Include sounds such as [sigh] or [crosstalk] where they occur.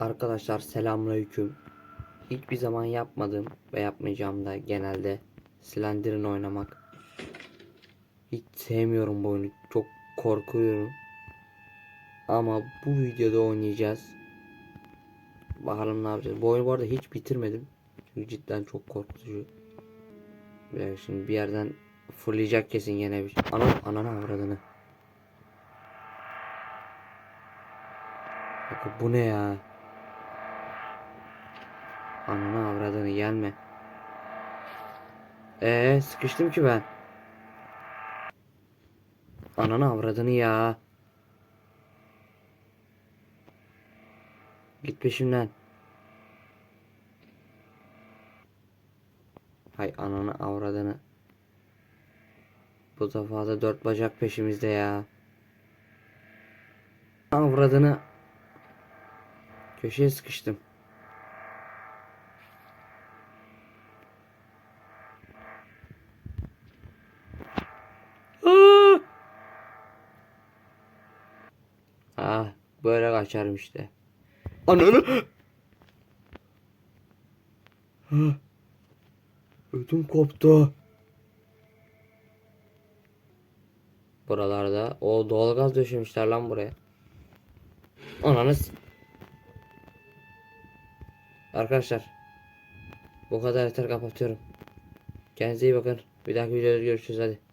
Arkadaşlar selamünaleyküm. Hiçbir zaman yapmadım ve yapmayacağım da genelde Slender'in oynamak. Hiç sevmiyorum bu oyunu. Çok korkuyorum. Ama bu videoda oynayacağız. Bakalım ne yapacağız. Bu oyunu bu arada hiç bitirmedim. Çünkü cidden çok korkutucu. Böyle şimdi bir yerden fırlayacak kesin yine bir şey. Ana, anana avradını. Bakın bu ne ya? Ananı avradını gelme. Ee sıkıştım ki ben. Ananı avradını ya. Git peşimden. Hay ananı avradını. Bu defa da dört bacak peşimizde ya. Avradını. Köşeye sıkıştım. Ah, böyle kaçarım işte. Ananı. [gasps] Ödüm koptu. Buralarda o doğalgaz döşemişler lan buraya. Ananı Arkadaşlar bu kadar yeter kapatıyorum. Kendinize iyi bakın. Bir dahaki videoda görüşürüz hadi.